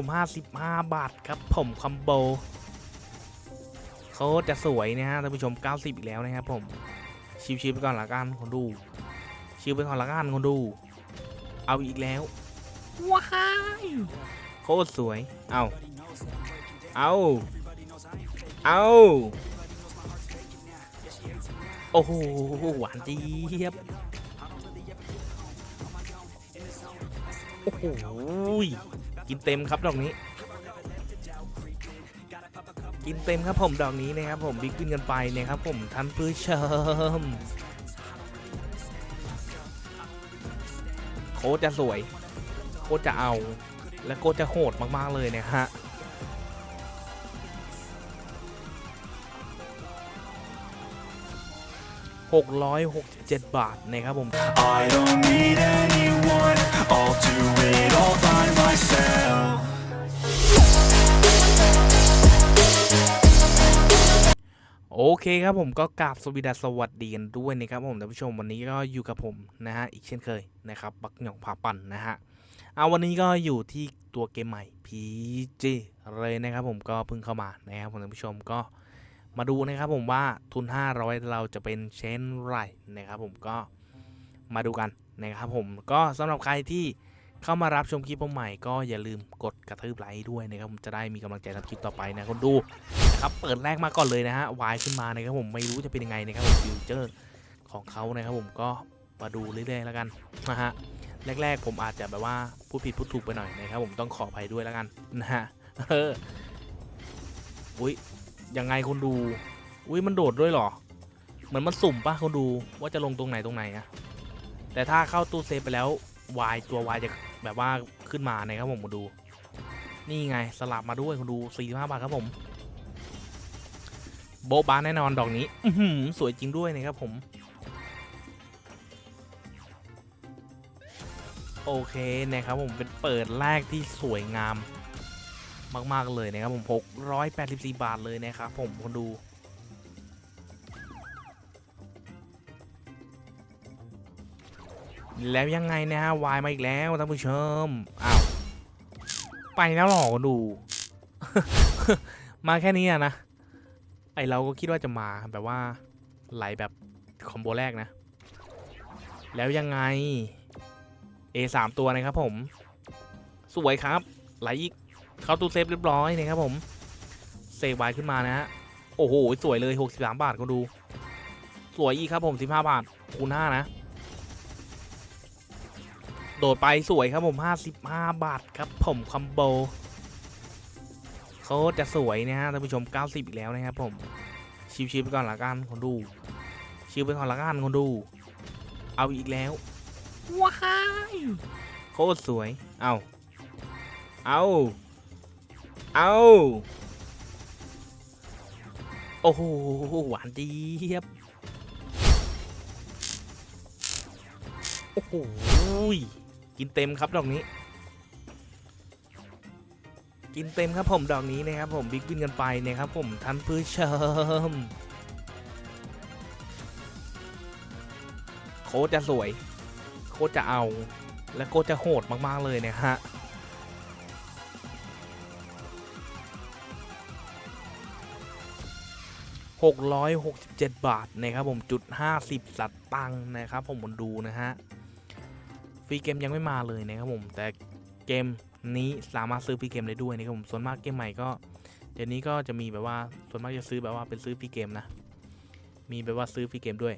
ผม55 บาทครับผมคอมโบเขาจะสวยนะฮะท่านผู้ชม 90 อีกแล้วนะครับผม ชิวๆไปก่อนละกันคนดู ชิวไปก่อนละกันคนดู เอาอีกแล้ว ว้ายโคตรสวย เอา เอา เอาโอ้โหหวานเจี๊ยบ โอ้โหกินเต็มครับดอกนี้ กินเต็มครับผมดอกนี้นะครับผมบิ๊กวินกันไปนะครับผมท่านผู้ชมโคตรจะสวย โคตรจะเอา และโคตรจะโหดมากๆเลยนะฮะ 667 บาทนะครับผม I don't need anyone, I'll do it all by myself. โอเคครับผมก็กราบสวสดีสวัสดีกันด้วยนะครับผมท่านผู้ชมวันนี้ก็อยู่กับผมนะฮะอีกเช่นเคยนะครับบักหย่องผาปั่นนะฮะเอาวันนี้ก็อยู่ที่ตัวเกมใหม่ PG เลยนะครับผมก็เพิ่งเข้ามานะครับผมท่านผู้ชมก็ มาดูนะครับผมว่าทุน 500 เราจะเป็นเช่นไรนะครับผมก็มาดูกันนะครับผมก็สำหรับใครที่เข้ามารับชมคลิปผมใหม่ก็อย่าลืมกดกระทืบไลค์ด้วยนะครับผมจะได้มีกำลังใจทำคลิปต่อไปนะคนดูนะครับเปิดแรกมาก่อนเลยนะฮะวายขึ้นมานะครับผมไม่รู้จะเป็นยังไงนะครับผมฟิวเจอร์ของเขานะครับผมก็มาดูเรื่อยๆแล้วกันนะฮะแรก ๆ ผมอาจจะแบบว่าพูดผิดพูดถูกไปหน่อยนะครับผมต้องขออภัยด้วยแล้วกันนะฮะเอออุ้ย ยังไงคนดู อุ้ยมันโดดด้วยเหรอ เหมือนมันสุ่มปะคนดูว่าจะลงตรงไหนตรงไหนอะแต่ถ้าเข้าตู้เซฟไปแล้ววายตัววายจะแบบว่าขึ้นมานะครับผมมาดู นี่ไงสลับมาด้วยคนดู45บาทครับผม โบบาแน่นอนดอกนี้อืสวยจริงด้วยนะครับผม โอเคนะครับผมเป็นเปิดแรกที่สวยงาม มากๆเลยนะครับผม684 บาทเลยนะครับผมคนดูแล้วยังไงนะฮะวายมาอีกแล้วท่านผู้ชมอ้าวไปแล้วหรอคนดู มาแค่นี้นะ ไอเราก็คิดว่าจะมาแบบว่าไหลแบบคอมโบแรกนะ แล้วยังไง A 3ตัวนะครับผม สวยครับ ไหลอีก เข้าตู้เซฟเรียบร้อยนะครับผมเซฟไวขึ้นมานะฮะโอ้โหสวยเลย 63 บาทก็ดู สวยอีกครับผม 15 บาทคูณ5นะ โดดไปสวยครับผม 55 บาทครับผมคอมโบเขาจะสวยนะฮะท่านผู้ชม 90 อีกแล้วนะครับผม ชิวๆไปก่อนละกันคนดู ชิวไปก่อนละกันคนดู เอาอีกแล้วว้ายโคตรสวย เอา เอา เอาโอ้โหหวานเจี๊ยบโอ้โหกินเต็มครับดอกนี้ กินเต็มครับผมดอกนี้นะครับผมบิ๊กวินกันไปนะครับผมท่านผู้ชมโคตรจะสวย โคตรจะเอาและโคตรจะโหดมากๆเลยนะฮะ 667 บาทนะครับผมจุด 50 สัตตังนะครับผมมาดูนะฮะฟรีเกมยังไม่มาเลยนะครับผมแต่เกมนี้สามารถซื้อฟรีเกมได้ด้วยนะครับผมส่วนมากเกมใหม่ก็เดี๋ยวนี้ก็จะมีแบบว่าส่วนมากจะซื้อแบบว่าเป็นซื้อฟรีเกมนะมีแบบว่าซื้อฟรีเกมด้วย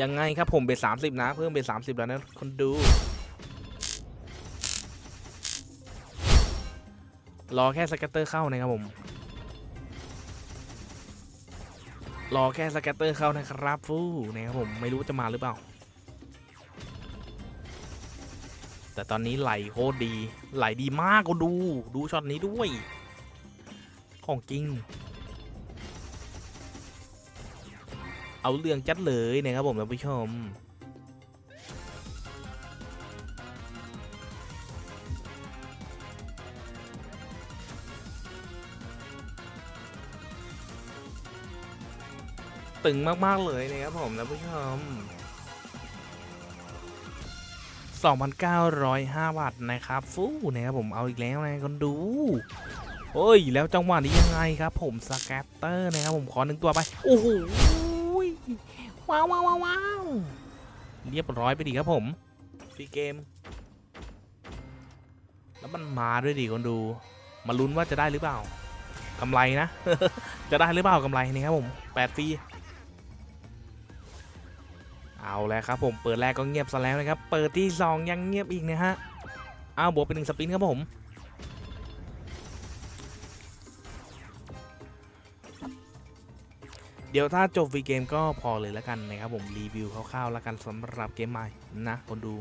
ยังไงครับผมเบสสามสิบนะ เพิ่มเบสสามสิบแล้วนะคนดู รอแค่สแกตเตอร์เข้านะครับผม รอแค่สแกตเตอร์เข้านะครับฟูนะครับผมไม่รู้จะมาหรือเปล่า แต่ตอนนี้ไหลโคตรดี ไหลดีมากก็ดู ดูช็อตนี้ด้วย ของจริง เอาเรื่องจัดเลยนะครับผมท่านผู้ชม ตึงมากๆเลยนะครับผมท่านผู้ชม 2,905 บาทนะครับ ฟู้นะครับผมเอาอีกแล้วนะคนดูโอ้ย แล้วจังหวะนี้ยังไงครับ ผมสแกตเตอร์นะครับผมขอหนึ่งตัวไป โอ้โหว้าวว้าวว้าวว้าวเรียบร้อยไปดีครับผมฟรีเกม แล้วมันมาด้วยดิคนดู มาลุ้นว่าจะได้หรือเปล่ากำไรนะ จะได้หรือเปล่ากำไรนี่ครับผมแปดฟรี เอาแล้วครับผมเปิดแรกก็เงียบซะแล้วนะครับ เปิดที่ 2 ยังเงียบอีกนะฮะเอาบวกเป็นหนึ่งสปินครับผมเดี๋ยวถ้าจบฟรีเกมก็พอเลยแล้วกันนะครับผมรีวิวคร่าวๆแล้วกันสำหรับเกมใหม่นะคนดู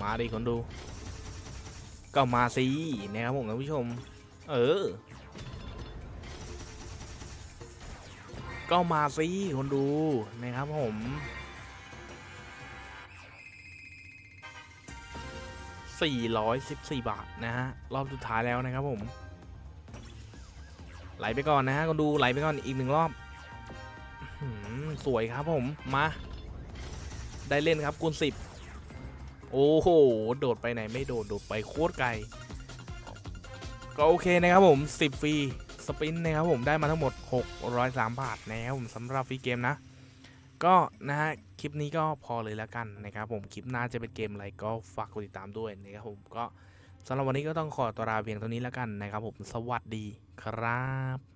มาดิคนดู ก็มาสินะครับผมท่านผู้ชม เออ ก็มาสิคนดูนะครับผม414 บาท นะฮะ รอบสุดท้ายแล้วนะครับผม ไหลไปก่อนนะฮะคนดูไหลไปก่อนอีกหนึ่งรอบสวยครับผม มา ได้เล่นครับคูณสิบ โอ้โห โดดไปไหนไม่โดด โดดไปโคตรไกล ก็โอเคนะครับผม 10 ฟรี สปินนะครับผมได้มาทั้งหมด 603 บาทนะครับผมสำหรับฟรีเกมนะ ก็นะฮะคลิปนี้ก็พอเลยแล้วกันนะครับผมคลิปหน้าจะเป็นเกมอะไรก็ฝากกดติดตามด้วยนะครับผมก็สำหรับวันนี้ก็ต้องขอตัวลาเพียงเท่านี้แล้วกันนะครับผมสวัสดีครับ